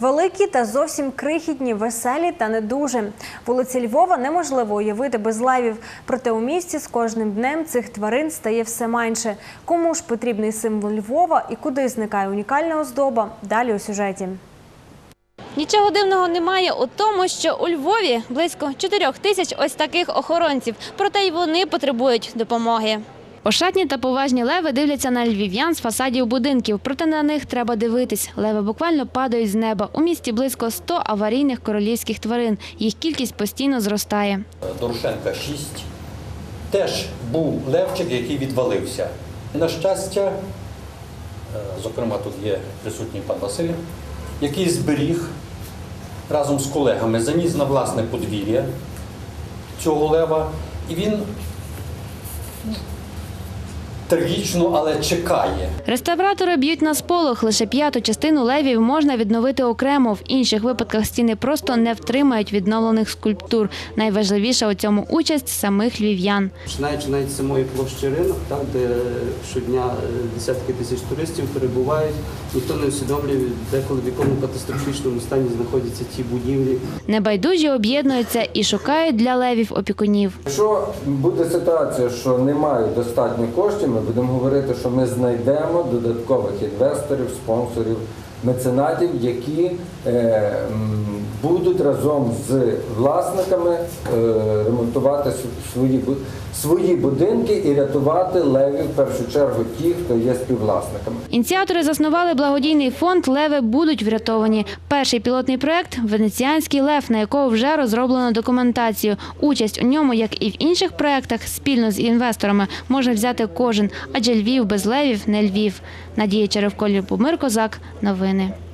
Великі та зовсім крихітні, веселі та не дуже. Вулиці Львова неможливо уявити без левів. Проте у місті з кожним днем цих тварин стає все менше. Кому ж потрібний символ Львова і куди зникає унікальна оздоба? Далі у сюжеті. Нічого дивного немає у тому, що у Львові близько 4 тисяч ось таких охоронців, проте й вони потребують допомоги. Ошатні та поважні леви дивляться на львів'ян з фасадів будинків, проте на них треба дивитись. Леви буквально падають з неба. У місті близько 100 аварійних королівських тварин. Їх кількість постійно зростає. Дорошенка 6. Теж був левчик, який відвалився. На щастя, е, зокрема, тут є присутній пан Василь, який зберіг разом з колегами, заніс на власне подвір'я цього лева, і він трагічно, але чекає. Реставратори б'ють на сполох. Лише п'яту частину левів можна відновити окремо. В інших випадках стіни просто не втримають відновлених скульптур. Найважливіша у цьому участь самих львів'ян. Починаючи навіть з самої площі ринок, так, де щодня е, десятки тисяч туристів перебувають, ніхто не усвідомлює, деколи в якому катастрофічному стані знаходяться ті будівлі. Небайдужі об'єднуються і шукають для левів опікунів. Якщо буде ситуація, що немає достатньо коштів, ми будемо говорити, що ми знайдемо додаткових інвесторів, спонсорів, меценатів, які е, будуть разом з власниками е, ремонтувати свої, свої будинки і рятувати левів в першу чергу ті, хто є співвласниками. Ініціатори заснували благодійний фонд Леви будуть врятовані. Перший пілотний проект Венеціанський лев, на якого вже розроблено документацію. Участь у ньому, як і в інших проектах, спільно з інвесторами може взяти кожен, адже Львів без левів не Львів. Надія Черевко, Любомир Козак. Новини.